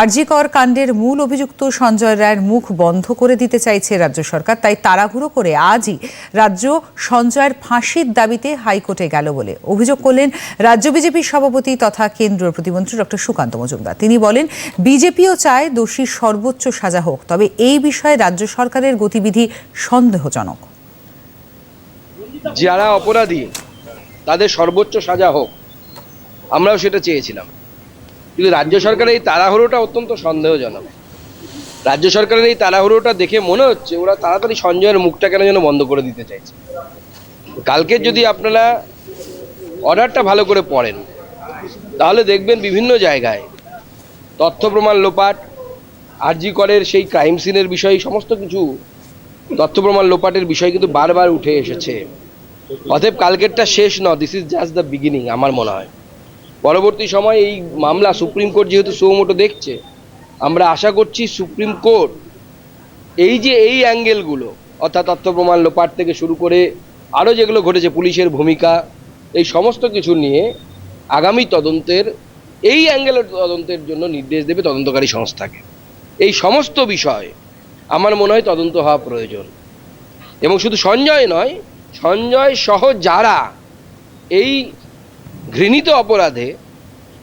আরজিকর কাণ্ডের মূল অভিযুক্ত সঞ্জয় রায়ের মুখ বন্ধ করে দিতে চাইছে রাজ্য সরকার, তাই তাড়াহুড়ো করে আজই রাজ্য সঞ্জয়ের ফাঁসির দাবিতে হাইকোর্টে গেল বলে অভিযোগ করলেন রাজ্য বিজেপির সভাপতি তথা কেন্দ্রীয় প্রতিমন্ত্রী ডক্টর সুকান্ত মজুমদার। তিনি বলেন, বিজেপিও চায় দোষীর সর্বোচ্চ সাজা হোক, তবে এই বিষয়ে রাজ্য সরকারের গতিবিধি সন্দেহজনক। যারা অপরাধী, তাদের সর্বোচ্চ সাজা হোক, আমরাও সেটা চেয়েছিলাম। কিন্তু রাজ্য সরকারের এই তাড়াহুড়োটা অত্যন্ত সন্দেহজনক। রাজ্য সরকারের এই তাড়াহুড়োটা দেখে মনে হচ্ছে ওরা তাড়াতাড়ি সঞ্জয়ের মুখটা কেন যেন বন্ধ করে দিতে চাইছে। কালকে যদি আপনারা অর্ডারটা ভালো করে পড়েন, তাহলে দেখবেন বিভিন্ন জায়গায় তথ্য প্রমাণ লোপাট, আরজি করের সেই ক্রাইম সিনের বিষয়ে সমস্ত কিছু তথ্য প্রমাণ লোপাটের বিষয় কিন্তু বারবার উঠে এসেছে। অতএব কালকেরটা শেষ no this is just the beginning আমার মনে হয়। পরবর্তী সময় এই মামলা সুপ্রিম কোর্ট যেহেতু সুমোটো দেখছে, আমরা আশা করছি সুপ্রিম কোর্ট এই যে এই অ্যাঙ্গেলগুলো, অর্থাৎ তথ্য প্রমাণ লোপাট থেকে শুরু করে আরও যেগুলো ঘটেছে, পুলিশের ভূমিকা, এই সমস্ত কিছু নিয়ে আগামী তদন্তের, এই অ্যাঙ্গেলের তদন্তের জন্য নির্দেশ দেবে তদন্তকারী সংস্থাকে। এই সমস্ত বিষয় আমার মনে হয় তদন্ত হওয়া প্রয়োজন। এবং শুধু সঞ্জয় নয়, সঞ্জয় সহ যারা এই ঘৃণিত অপরাধে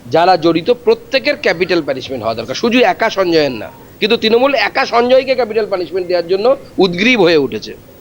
যারা জড়িত প্রত্যেকের ক্যাপিটাল পানিশমেন্ট হওয়া দরকার। শুধু একা সঞ্জয়ের না, কিন্তু তৃণমূল একা সঞ্জয়কে ক্যাপিটাল পানিশমেন্ট দেওয়ার জন্য উদ্গ্রীব হয়ে উঠেছে।